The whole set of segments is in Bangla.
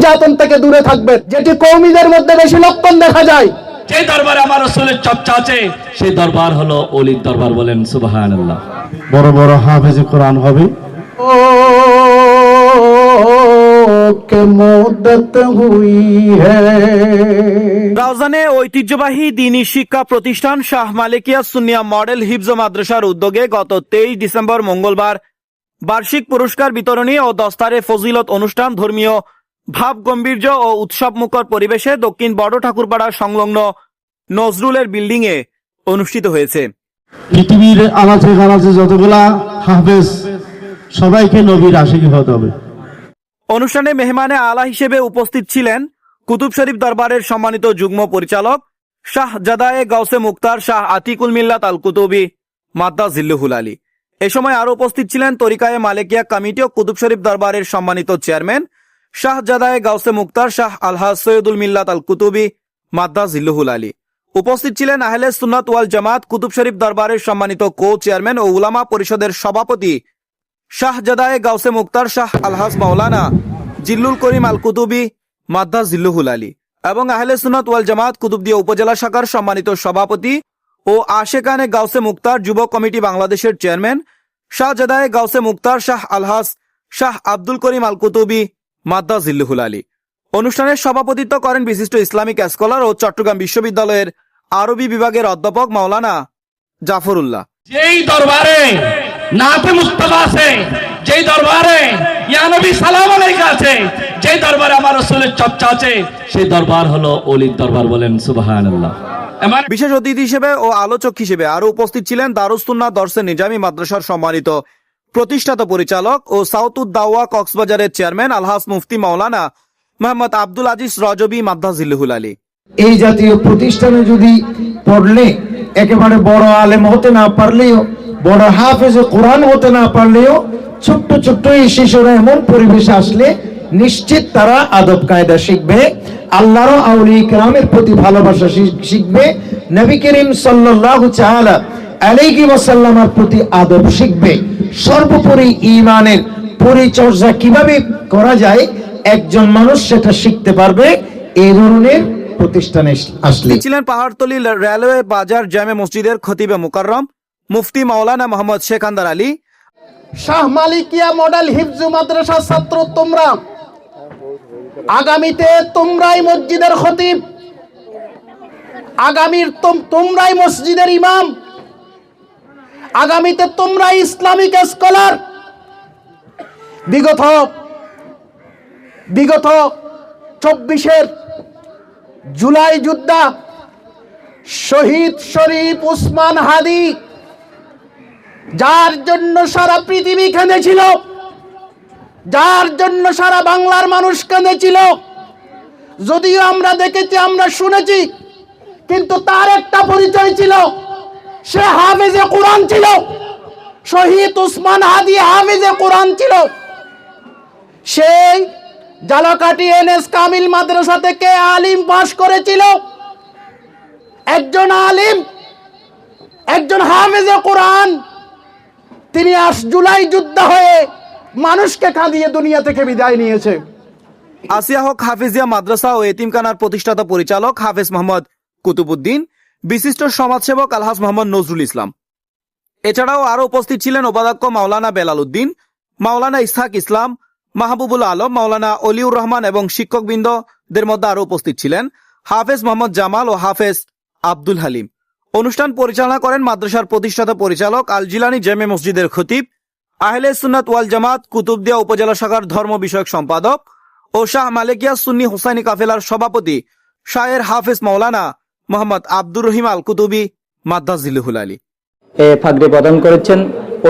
নির্যাতন থেকে দূরে থাকবে। যেটি কৌমিদের মধ্যে বেশি লক্ষণ দেখা যায়। যে দরবারে আমার রসুলের চর্চা আছে সেই দরবার হলো অলির দরবার বলেন সুবাহান বড় বড় হাফেজে কোরআন হবে। ঐতিহ্যবাহী দিনী শিক্ষা প্রতিষ্ঠান শাহ মালিকিয়া সুনিয়া মডেল হিফজ মাদ্রাসার উদ্যোগে গত তেইশ ডিসেম্বর মঙ্গলবার বার্ষিক পুরস্কার বিতরণী ও দস্তারে ফজিলত অনুষ্ঠান ধর্মীয় ভাব গম্ভীর্য ও উৎসবমুখর পরিবেশে দক্ষিণ বড় ঠাকুরপাড়া সংলগ্ন নজরুলের বিল্ডিং এ অনুষ্ঠিত হয়েছে। পৃথিবীর আনাচে কানাচে যতগুলা হাফেজ সবাইকে নবীর আশিক হতে হবে। অনুষ্ঠানে মেহমানে আলা হিসেবে উপস্থিত ছিলেন কুতুব শরীফ দরবারের সম্মানিত যুগ্ম পরিচালক শাহ জাদায়ে গাউসে মুক্তার শাহ আতিকুল মিল্লাত আল কুতুবি মাদ্দা জিল্লুহুল আলী। এ সময় আরও উপস্থিত ছিলেন তরিকায়ে মালিকিয়া কমিটি ও কুতুব শরীফ দরবারের সম্মানিত চেয়ারম্যান শাহ জাদায়ে গাউসে মুক্তার শাহ আলহাজ সৈয়দুল মিল্লাত আল কুতুবি মাদ্দা জিল্লুহুল আলী। উপস্থিত ছিলেন আহলে সুন্নাত ওয়াল জামাত কুতুব শরীফ দরবারের সম্মানিত কো চেয়ারম্যান ও উলামা পরিষদের সভাপতি শাহজাদায়ে গাউসে মুক্তার শাহ আলহাজ মাওলানা জিল্লুল করিম আল কুতুবি মাদ্দা জিল্লুহুল আলী এবং আহলে সুনাত ওয়াল জামাত কুতুবদিয়া উপজেলা শাখার সম্মানিত সভাপতি ও আশেকানে গাউসে মুক্তার যুব কমিটি বাংলাদেশের চেয়ারম্যান শাহজাদায়ে গাউসে মুক্তার শাহ আলহাস শাহ আব্দুল করিম আল কুতুবি মাদ্দা জিল্লুহুল আলী। অনুষ্ঠানের সভাপতিত্ব করেন বিশিষ্ট ইসলামিক স্কলার ও চট্টগ্রাম বিশ্ববিদ্যালয়ের আরবি বিভাগের অধ্যাপক মাওলানা জাফরুল্লাহ। যেই দরবারে নাতে মুস্তফা আছে যেই দরবারে ইয়ানবী সালাম আলাইকা আছে যেই দরবারে আমার রসুলের চর্চা আছে সেই দরবার হলো অলির দরবার বলেন সুবাহান আল্লাহ এমন বিশেষ অতিথি হিসেবে ও আলোচক হিসেবে আরও উপস্থিত ছিলেন দারুস্তুন্না দর্শে নিজামী মাদ্রাসার সম্মানিত প্রতিষ্ঠাতা পরিচালক ও সাউথুদ দাওয়া কক্সবাজারের চেয়ারম্যান আলহাস মুফতি মাওলানা মোহাম্মদ আব্দুল আজিজ রজবি মাদ্দাজিল্লুহুল আলী। এই জাতীয় প্রতিষ্ঠানে যদি পড়লে একেবারে বড় আলেম হতে না পারলেও, বড় হাফেজ কোরআন হতে না পারলেও, ছোট্ট ছোট্ট এই শিশুরা এমন পরিবেশে আসলে নিশ্চিত তারা আদব কায়দা শিখবে, আল্লাহর আউলি ইকরামের প্রতি ভালোবাসা শিখবে। নবী করিম সাল্লাল্লাহু তাআলা আলাইহি ওয়াসাল্লামের প্রতি আদব শিখবে। সর্বোপরি ঈমানের পরিচর্যা কীভাবে করা যায় একজন মানুষ সেটা শিখতে পারবে এই ধরনের প্রতিষ্ঠানে আসলে। ছিলেন পাহাড়তলি রেলওয়ে বাজার জামে মসজিদের খতিবে মুকাররম মুফতি মাওলানা মোহাম্মদ শেখান্দার আলী। শাহ মালিকিয়া মডেল হিফজু মাদ্রাসার ছাত্র তোমরা আগামীতে তোমরাই মসজিদের খতিব আগামীর তোম- তোমরাই মসজিদের ইমাম। আগামীতে তোমরাই ইসলামিক স্কলার। বিগত বিগত চব্বিশের জুলাই যুদ্ধা শহীদ শরীফ উসমান হাদি, যার জন্য সারা পৃথিবী কেঁদেছিল যার জন্য সারা বাংলার মানুষ কেঁদেছিল যদিও আমরা দেখেছি, আমরা শুনেছি, কিন্তু তার একটা পরিচয় ছিল। সে হাফেজে কোরআন ছিল। শহীদ উসমান হাদি হাফেজে কোরআন ছিল। সেই জালাকাটি এনএস কামিল মাদ্রাসা থেকে আলিম পাশ করেছিল। একজন আলিম, একজন হাফেজে কোরআন। তিনি আস জুলাই যুদ্ধ হয়ে মানুষকে কাঁদিয়ে দুনিয়া থেকে বিদায় নিয়েছে। আসিয়া হক হাফিজিয়া মাদ্রাসা ও এতিমখানার প্রতিষ্ঠাতা পরিচালক হাফেজ মোহাম্মদ কুতুবুদ্দিন বিশিষ্ট সমাজসেবক আলহাজ মোহাম্মদ নজরুল ইসলাম। এছাড়াও আরও উপস্থিত ছিলেন উপাধ্যক্ষ মাওলানা বেলাল উদ্দিন মাওলানা ইসহাক ইসলাম, মাহবুবুল আলম, মাওলানা অলিউর রহমান এবং শিক্ষকবৃন্দদের মধ্যে আরও উপস্থিত ছিলেন হাফেজ মোহাম্মদ জামাল ও হাফেজ আব্দুল হালিম। অনুষ্ঠান পরিচালনা করেন মাদ্রাসার প্রতিষ্ঠাতা পরিচালক আল জিলানি জেমে মসজিদের খতিব, আহলে সুন্নাত ওয়াল জামাত কুতুবদিয়া উপজেলা শাখার ধর্ম বিষয়ক সম্পাদক ও শাহ মালিকিয়া সুন্নি হুসাইনি কাফেলার সভাপতি শাহের হাফেজ মাওলানা মোহাম্মদ আব্দুর রহিম আল কুতুবি মাদ্দাজিল্লুহুল আলী। এ ফাগড়ি প্রদান করেছেন।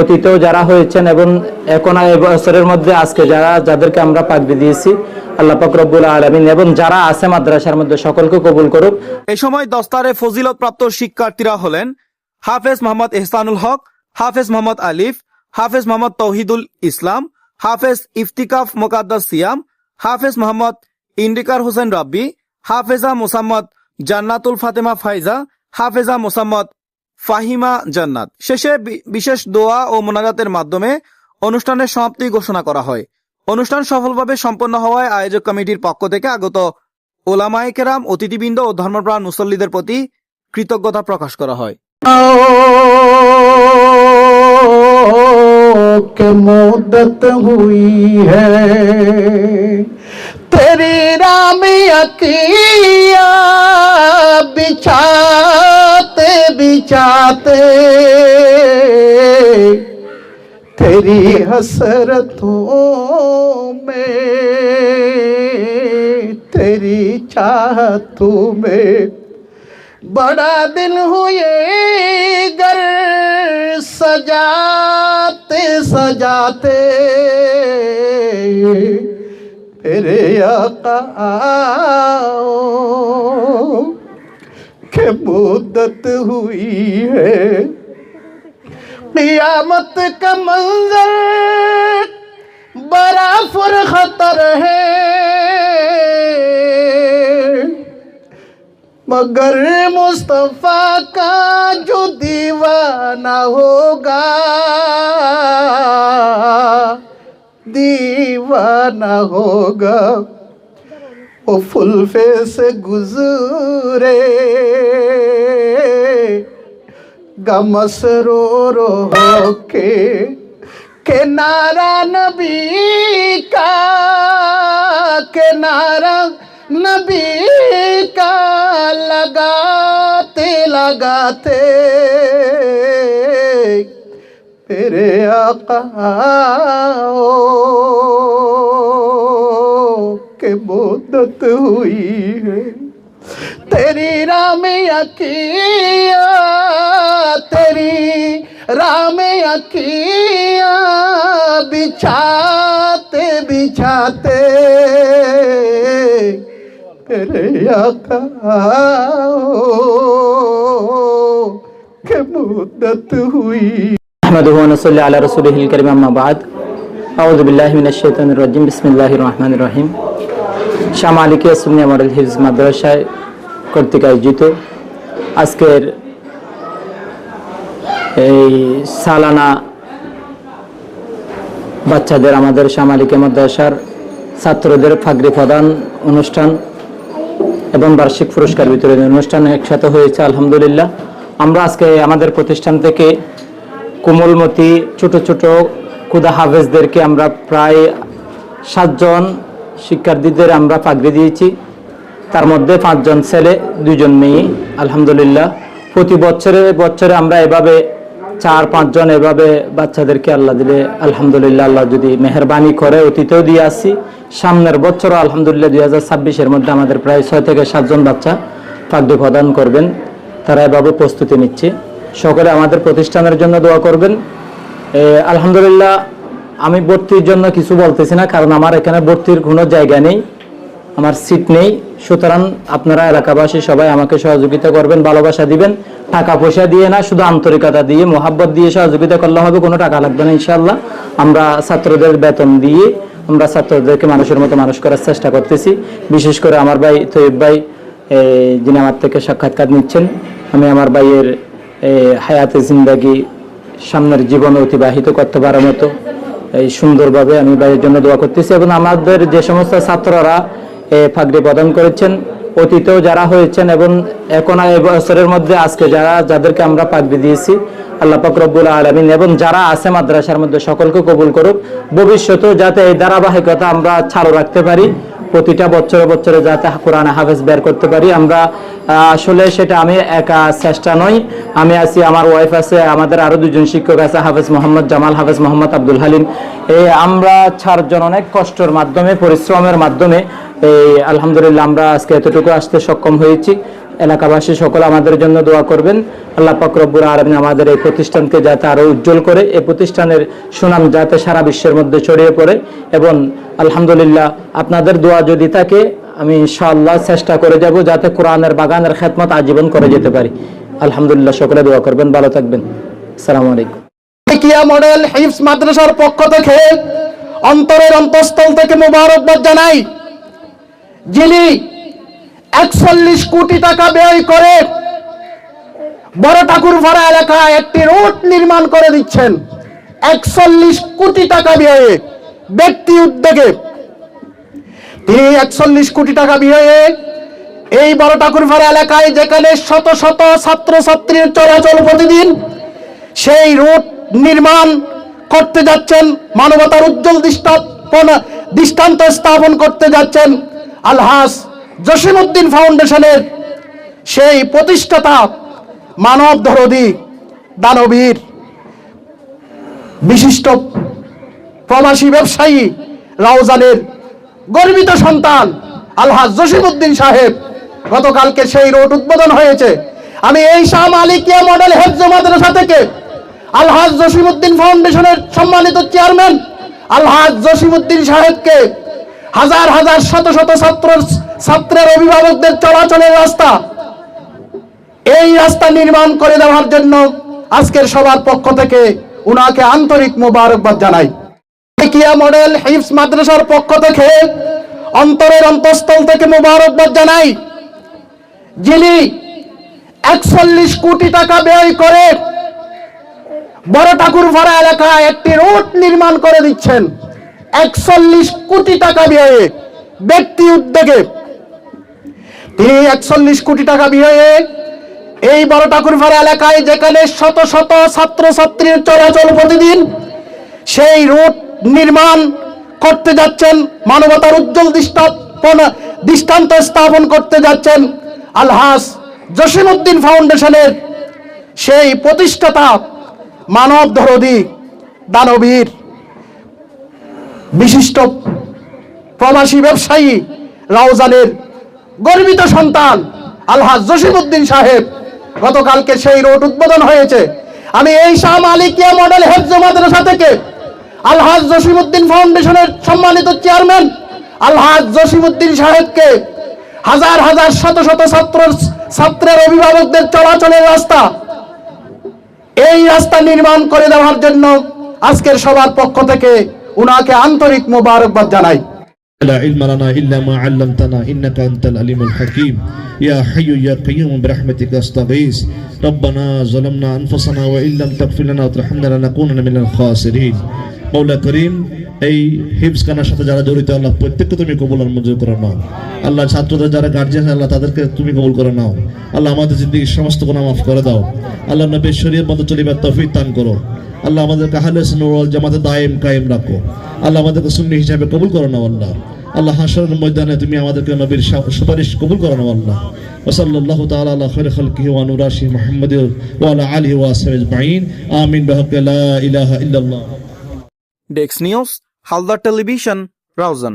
অতীতেও যারা হয়েছেন এবং এখন বছরের মধ্যে আজকে যারা যাদেরকে আমরা পাগড়ি দিয়েছি আল্লাহ পাক রব্বুল আলমিন এবং যারা আছে মাদ্রাসার মধ্যে সকলকে কবুল করুক। এ সময় দস্তারে ফজিলত প্রাপ্ত শিক্ষার্থীরা হলেন হাফেজ মোহাম্মদ এহসানুল হক হাফেজ মোহাম্মদ আলিফ হাফেজ মোহাম্মদ তৌহিদুল ইসলাম হাফেজ ইফতিকাফ মোকাদ্দাস সিয়াম হাফেজ মোহাম্মদ ইন্ডিকার হোসেন রব্বি হাফেজা মোসাম্মদ জান্নাতুল ফাতেমা ফাইজা, হাফেজা মোসাম্মদ ফাহিমা জান্নাত। শেষে বিশেষ দোয়া ও মোনাজাতের মাধ্যমে অনুষ্ঠানের সমাপ্তি ঘোষণা করা হয়। অনুষ্ঠান সফলভাবে সম্পন্ন হওয়ায় আয়োজক কমিটির পক্ষ থেকে আগত ওলামায় কেরাম, অতিথিবৃন্দ ও ধর্মপ্রাণ মুসল্লিদের প্রতি কৃতজ্ঞতা প্রকাশ করা হয়। মুদত হুই রামিয়া چاہتے تیری حسرتوں میں، تیری چاہتوں میں۔ بڑا دل ہوئے گر سجاتے سجاتے۔ میرے آقا آؤں کہ مدت ہوئی ہے۔ قیامت کا منظر برا فر خطر ہے مگر مصطفیٰ کا جو دیوانہ ہوگا دیوانہ ہوگا۔ वो फुलफे से गुजरे गमसरो रो के के नारा नबी का के नारा नबी का लगाते लगाते तेरे आका کہ مدت ہوئی ہے۔ تیری رام عقیا تیری رام عقیا بچھاتے بچھاتے۔ تیرے آقا کہ مدت ہوئی۔ احمد صلی علی رسول الکریم اما بعد۔ اعوذ باللہ من الشیطان الرجیم، بسم اللہ الرحمن الرحیم۔ শাহ মালিকিয়া সুন্নিয়া মডেল হিফজ মাদ্রাসায় কর্তৃক আয়োজিত। আজকের এই সালানা বাচ্চাদের, আমাদের শাহ মালিকিয়া মাদ্রাসার ছাত্রদের ফাগরি প্রদান অনুষ্ঠান এবং বার্ষিক পুরস্কার বিতরণী অনুষ্ঠান একসাথে হয়েছে, আলহামদুলিল্লাহ। আমরা আজকে আমাদের প্রতিষ্ঠান থেকে কোমলমতি ছোট ছোট কুদা হাফেজদেরকে আমরা প্রায় সাতজন শিক্ষার্থীদের আমরা পাগড়ি দিয়েছি। তার মধ্যে পাঁচজন ছেলে দুজন মেয়ে, আলহামদুলিল্লাহ। প্রতি বছরে বছরে আমরা এভাবে চার, পাঁচজন এভাবে বাচ্চাদেরকে আল্লাহ দিলে, আলহামদুলিল্লাহ আল্লাহ যদি মেহরবানি করে, অতীতেও দিয়ে আসছি। সামনের বছরও আলহামদুলিল্লাহ দুই হাজার ছাব্বিশের মধ্যে আমাদের প্রায় ছয় থেকে সাতজন বাচ্চা পাগড়ি প্রদান করবেন। তারা এভাবে প্রস্তুতি নিচ্ছে। সকলে আমাদের প্রতিষ্ঠানের জন্য দোয়া করবেন। আলহামদুলিল্লাহ আমি ভর্তির জন্য কিছু বলতেছি না, কারণ আমার এখানে ভর্তির কোনো জায়গা নেই, আমার সিট নেই। সুতরাং আপনারা এলাকাবাসী সবাই আমাকে সহযোগিতা করবেন, ভালোবাসা দিবেন। টাকা পয়সা দিয়ে না, শুধু আন্তরিকতা দিয়ে, মোহাব্বত দিয়ে সহযোগিতা করলে হবে, কোনো টাকা লাগবে না ইনশাল্লাহ আমরা ছাত্রদের বেতন দিয়ে, আমরা ছাত্রদেরকে মানুষের মতো মানুষ করার চেষ্টা করতেছি। বিশেষ করে আমার ভাই তৈব ভাই যিনি আমার থেকে সাক্ষাৎকার নিচ্ছেন। আমি আমার ভাইয়ের হায়াতে জিন্দাগি, সামনের জীবন অতিবাহিত করতে পারার মতো। এই সুন্দরভাবে আমি ভাইয়ের জন্য দোয়া করতেছি এবং আমাদের যে সমস্ত ছাত্ররা এ, ফাগড়ি প্রদান করেছেন অতীতেও যারা হয়েছেন এবং এখন এই বছরের মধ্যে আজকে যারা যাদেরকে আমরা পাগড়ি দিয়েছি আল্লাহ রব্বুল আলমিন এবং যারা আছে মাদ্রাসার মধ্যে সকলকে কবুল করুক। ভবিষ্যতেও যাতে এই ধারাবাহিকতা আমরা চালু রাখতে পারি প্রতিটা বছরে বছরে যাতে কোরআন হাফেজ বের করতে পারি আমরা আসলে সেটা আমি একা চেষ্টা নই। আমি আছি, আমার ওয়াইফ আছে, আমাদের আরও দুজন শিক্ষক আছে, হাফেজ মোহাম্মদ জামাল, হাফেজ মোহাম্মদ আব্দুল হালিম। এই আমরা চারজন অনেক কষ্টের মাধ্যমে, পরিশ্রমের মাধ্যমে এই আলহামদুলিল্লাহ আমরা আজকে এতটুকু আসতে সক্ষম হয়েছি। এলাকাবাসী সকল আমাদের জন্য দোয়া করবেন। আল্লাহ পাক রব্বুল আলমিন আমাদের এই প্রতিষ্ঠানকে যাতে আরও উজ্জ্বল করে, এই প্রতিষ্ঠানের সুনাম যাতে সারা বিশ্বের মধ্যে ছড়িয়ে পড়ে। এবং আলহামদুলিল্লাহ আপনাদের দোয়া যদি থাকে আমি ইনশাআল্লাহ চেষ্টা করে যাব যাতে কোরআনের বাগানের খেদমত আজীবন করে যেতে পারি। আলহামদুলিল্লাহ সকলে দোয়া করবেন, ভালো থাকবেন। আসসালামু আলাইকুম। মডেল হিফস মাদ্রাসার পক্ষ থেকে অন্তরের অন্তঃস্থল থেকে মোবারকবাদ জানাই। যিনি একচল্লিশ কোটি টাকা ব্যয় করে বড় ঠাকুরপাড়া এলাকায় একটি রোড নির্মাণ করে দিচ্ছেন। একচল্লিশ কোটি টাকা ব্যয়ে ব্যক্তি উদ্যোগে তিনি একচল্লিশ কোটি টাকা ব্যয়ে এই বড় ঠাকুরভাড়া এলাকায় যেখানে শত শত ছাত্র ছাত্রীর চলাচল প্রতিদিন, সেই রুট নির্মাণ করতে যাচ্ছেন, মানবতার উজ্জ্বল দৃষ্টান্ত স্থাপন করতে যাচ্ছেন আলহাস জসিমউদ্দিন ফাউন্ডেশনের সেই প্রতিষ্ঠাতা মানব ধরদি দানবীর। বিশিষ্ট প্রবাসী ব্যবসায়ী রাউজানের গর্বিত সন্তান, আলহাজ জসিমুদ্দিন সাহেব। গতকালকে সেই রোড উদ্বোধন হয়েছে। আমি এই শাহ মালিকিয়া মডেল হেফজ মাদ্রাসা থেকে আলহাজ জসিমউদ্দিন ফাউন্ডেশনের সম্মানিত চেয়ারম্যান, আলহাজ জসিমুদ্দিন সাহেবকে হাজার হাজার শত শত ছাত্র ছাত্রের অভিভাবকদের চলাচলের রাস্তা, এই রাস্তা নির্মাণ করে দেওয়ার জন্য আজকের সবার পক্ষ থেকে উনাকে আন্তরিক মোবারকবাদ জানাই। কিয়া মডেল হিফস মাদ্রাসার পক্ষ থেকে অন্তরের অন্তঃস্থল থেকে মোবারকবাদ জানাই, যিনি একচল্লিশ কোটি টাকা ব্যয় করে বড় ঠাকুর ঠাকুরপাড়া এলাকায় একটি রোড নির্মাণ করে দিচ্ছেন। একচল্লিশ কোটি টাকা ব্যয়ে ব্যক্তি উদ্যোগে তিনি একচল্লিশ কোটি টাকা ব্যয়ে এই বড় ঠাকুর ঠাকুরপাড়া এলাকায় যেখানে শত শত ছাত্র ছাত্রীর চলাচল প্রতিদিন, সেই রুট নির্মাণ করতে যাচ্ছেন, মানবতার উজ্জ্বল দৃষ্টান্ত স্থাপন করতে যাচ্ছেন আলহাস জসিমউদ্দিন ফাউন্ডেশনের সেই প্রতিষ্ঠাতা মানব ধরদি দানবীর বিশিষ্ট প্রবাসী ব্যবসায়ী রাউজানের গর্বিত সন্তান আলহাজ জসিমউদ্দিন সাহেব। গতকালকে সেই রোড উদ্বোধন হয়েছে। আমি এই শাহ মালিকিয়া মডেল হেফজ মাদ্রাসা থেকে আলহাজ জসিমউদ্দিন ফাউন্ডেশনের সম্মানিত চেয়ারম্যান আলহাজ জসিমউদ্দিন সাহেবকে হাজার হাজার শত শত ছাত্র ছাত্রের অভিভাবকদের চলাচলের রাস্তা এই রাস্তা নির্মাণ করে দেওয়ার জন্য আজকের সবার পক্ষ থেকে উনাকে আন্তরিক মোবারকবাদ জানাই لا علم لنا إلا ما علمتنا إنك أنت العليم الحكيم يا حي يا قيوم برحمتك أستغيث ربنا ظلمنا أنفسنا وإن لم تغفر لنا وترحمنا لنكونن من الخاسرين মৌলা করিম এই হিফস খানার সাথে যারা জড়িত আল্লাহ প্রত্যেককে তুমি কবুল আর মঞ্জুর করে নাও আল্লাহ ছাত্রদের যারা গার্জিয়ান আল্লাহ তাদেরকে তুমি কবুল করে নাও আল্লাহ আমাদের জিন্দগির সমস্ত গুণা মাফ করে দাও আল্লাহ নবীর শরীর মতো চলিবার তৌফিক দান করো আল্লাহ আমাদেরকে আহলে সুন্নাহ জামাতে দায়েম কায়েম রাখো আল্লাহ আমাদেরকে সুন্নি হিসাবে কবুল করো না আল্লাহ আল্লাহ হাসরের ময়দানে তুমি আমাদেরকে নবীর সা- সুপারিশ কবুল করো না আল্লাহ وصلى الله تعالى على خير خلقه ونوراشه محمد وعلى آله وصحبه أجمعين آمين بحق لا إله إلا الله ডেক্স নিউজ হালদার টেলিভিশন রাউজান